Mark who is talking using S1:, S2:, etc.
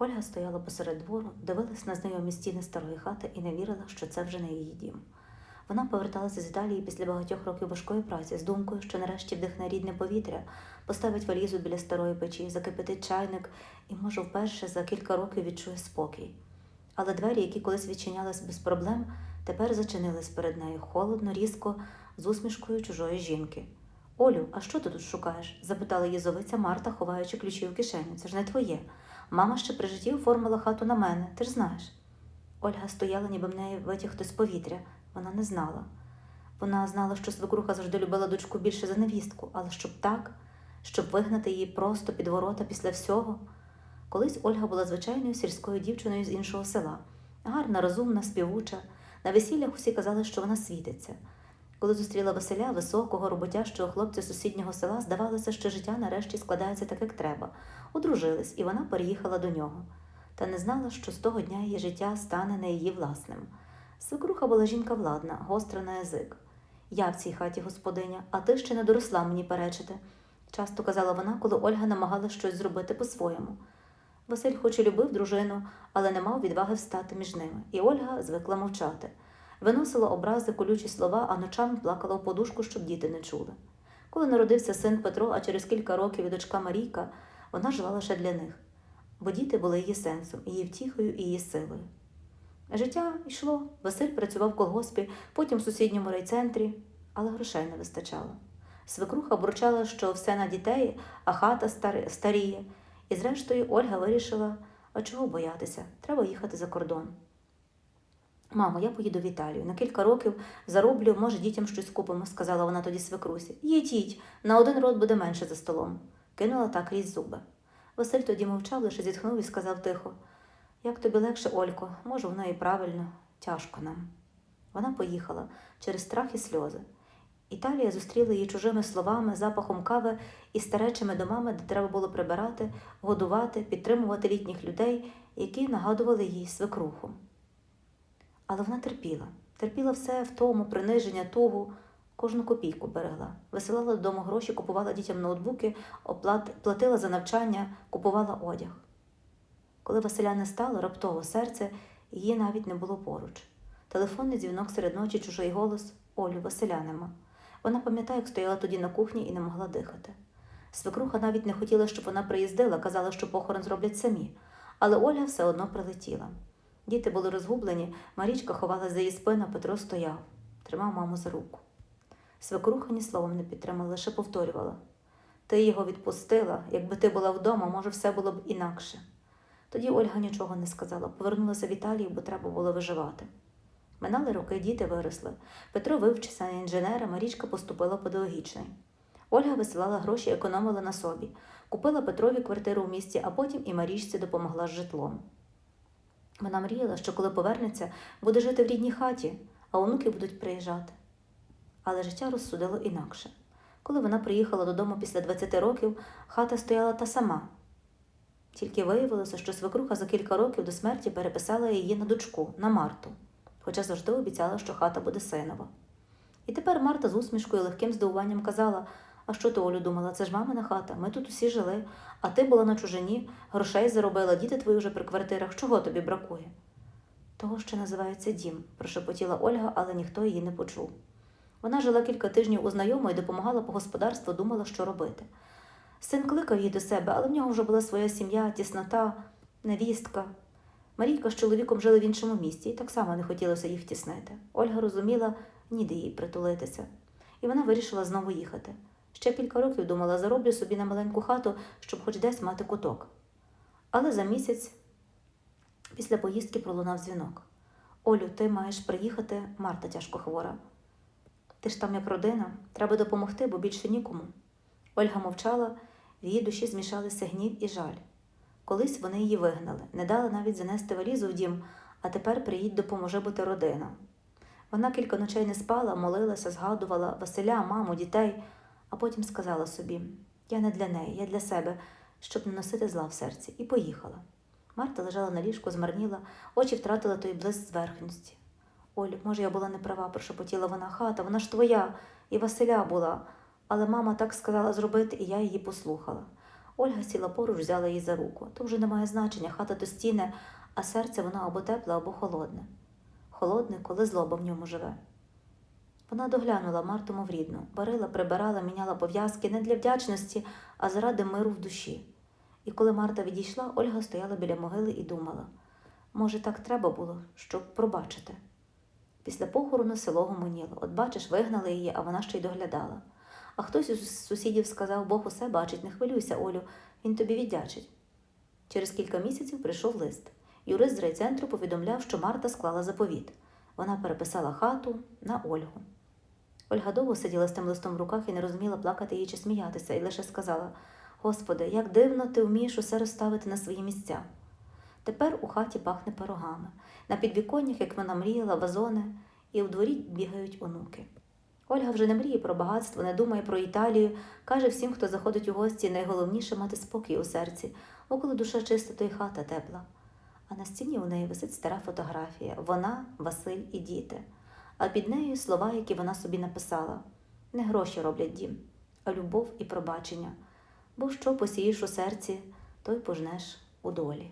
S1: Ольга стояла посеред двору, дивилась на знайомі стіни старої хати і не вірила, що це вже не її дім. Вона поверталася з Італії після багатьох років важкої праці з думкою, що нарешті вдихне рідне повітря, поставить валізу біля старої печі, закипятить чайник і, може, вперше за кілька років відчує спокій. Але двері, які колись відчинялись без проблем, тепер зачинились перед нею холодно, різко, з усмішкою чужої жінки. Олю, а що ти тут шукаєш? запитала їзовиця Марта, ховаючи ключі в кишеню. Це ж не твоє. Мама ще при житті оформила хату на мене, ти ж знаєш. Ольга стояла, ніби в неї витяг хтось з повітря. Вона не знала. Вона знала, що свекруха завжди любила дочку більше за невістку, але щоб так, щоб вигнати її просто під ворота після всього. Колись Ольга була звичайною сільською дівчиною з іншого села, гарна, розумна, співуча. На весіллях усі казали, що вона світиться. Коли зустріла Василя, високого, роботящого хлопця сусіднього села, здавалося, що життя нарешті складається так, як треба. Одружились, і вона переїхала до нього. Та не знала, що з того дня її життя стане не її власним. Свекруха була жінка владна, гостра на язик. Я в цій хаті господиня, а ти ще не доросла мені перечити, часто казала вона, коли Ольга намагалася щось зробити по-своєму. Василь хоч і любив дружину, але не мав відваги встати між ними, і Ольга звикла мовчати. Виносила образи, колючі слова, а ночами плакала в подушку, щоб діти не чули. Коли народився син Петро, а через кілька років і дочка Марійка, вона жила лише для них, бо діти були її сенсом, її втіхою і її силою. Життя йшло. Василь працював в колгоспі, потім в сусідньому райцентрі, але грошей не вистачало. Свекруха бурчала, що все на дітей, а хата старіє. І зрештою Ольга вирішила, а чого боятися, треба їхати за кордон. Мамо, я поїду в Італію. На кілька років зароблю, може, дітям щось купимо, сказала вона тоді свекрусі. Їдіть, на один рот буде менше за столом. Кинула так крізь зуби. Василь тоді мовчав, лише зітхнув і сказав тихо: Як тобі легше, Олько, може, воно і правильно, тяжко нам. Вона поїхала через страх і сльози. Італія зустріла її чужими словами, запахом кави і старечими домами, де треба було прибирати, годувати, підтримувати літніх людей, які нагадували їй свекруху. Але вона терпіла, терпіла все в тому, приниження, тугу, кожну копійку берегла. Висилала додому гроші, купувала дітям ноутбуки, оплат... платила за навчання, купувала одяг. Коли Василя не стало, раптово серце її навіть не було поруч. Телефонний дзвінок серед ночі, чужий голос Олю, Василя нема. Вона пам'ятає, як стояла тоді на кухні і не могла дихати. Свекруха навіть не хотіла, щоб вона приїздила, казала, що похорон зроблять самі. Але Оля все одно прилетіла. Діти були розгублені, Марічка ховалась за її спину, Петро стояв, тримав маму за руку. Свекруха ні словом не підтримала, лише повторювала Ти його відпустила, якби ти була вдома, може, все було б інакше. Тоді Ольга нічого не сказала, повернулася в Італію, бо треба було виживати. Минали роки, діти виросли. Петро вивчився на інженера, Марічка поступила педагогічний. Ольга висилала гроші, економила на собі, купила Петрові квартиру в місті, а потім і Марічці допомогла з житлом. Вона мріяла, що коли повернеться, буде жити в рідній хаті, а онуки будуть приїжджати. Але життя розсудило інакше. Коли вона приїхала додому після 20 років, хата стояла та сама. Тільки виявилося, що свекруха за кілька років до смерті переписала її на дочку, на Марту, хоча завжди обіцяла, що хата буде синова. І тепер Марта з усмішкою і легким здивуванням казала: А що ти, Олю, думала, це ж мамина хата, ми тут усі жили, а ти була на чужині, грошей заробила, діти твої вже при квартирах. Чого тобі бракує? Того, що називається дім, прошепотіла Ольга, але ніхто її не почув. Вона жила кілька тижнів у знайомої, допомагала по господарству, думала, що робити. Син кликав її до себе, але в нього вже була своя сім'я, тіснота, невістка. Марійка з чоловіком жили в іншому місті, і так само не хотілося їх тіснити. Ольга розуміла, ніде їй притулитися. І вона вирішила знову їхати. Ще кілька років думала, зароблю собі на маленьку хату, щоб хоч десь мати куток. Але за місяць після поїздки пролунав дзвінок. Олю, ти маєш приїхати, Марта тяжко хвора. Ти ж там як родина, треба допомогти, бо більше нікому. Ольга мовчала, в її душі змішалися гнів і жаль. Колись вони її вигнали, не дали навіть занести валізу в дім, а тепер приїдь допоможе бути родина. Вона кілька ночей не спала, молилася, згадувала Василя, маму, дітей, а потім сказала собі: я не для неї, я для себе, щоб не носити зла в серці, і поїхала. Марта лежала на ліжку, змарніла, очі втратили той блиск зверхності. Оль, може, я була неправа, прошепотіла вона хата, вона ж твоя, і Василя була. Але мама так сказала зробити, і я її послухала. Ольга сіла поруч, взяла її за руку. То вже не має значення, хата то стіни, а серце вона або тепле, або холодне. Холодне, коли злоба в ньому живе. Вона доглянула Марту мов рідну, варила, прибирала, міняла пов'язки не для вдячності, а заради миру в душі. І коли Марта відійшла, Ольга стояла біля могили і думала може, так треба було, щоб пробачити. Після похорону село гомоніло. От бачиш, вигнали її, а вона ще й доглядала. А хтось із сусідів сказав, Бог усе бачить, не хвилюйся, Олю, він тобі віддячить. Через кілька місяців прийшов лист. Юрист з райцентру повідомляв, що Марта склала заповіт. Вона переписала хату на Ольгу. Ольга довго сиділа з тим листом в руках і не розуміла плакати її чи сміятися, і лише сказала: Господи, як дивно ти вмієш усе розставити на свої місця. Тепер у хаті пахне пирогами. На підвіконнях, як вона мріяла, вазони, і у дворі бігають онуки. Ольга вже не мріє про багатство, не думає про Італію, каже всім, хто заходить у гості, найголовніше мати спокій у серці, бо душа чиста, то й хата тепла. А на стіні у неї висить стара фотографія вона, Василь і діти. А під нею слова, які вона собі написала: не гроші роблять дім, а любов і пробачення. Бо що посієш у серці, то й пожнеш у долі.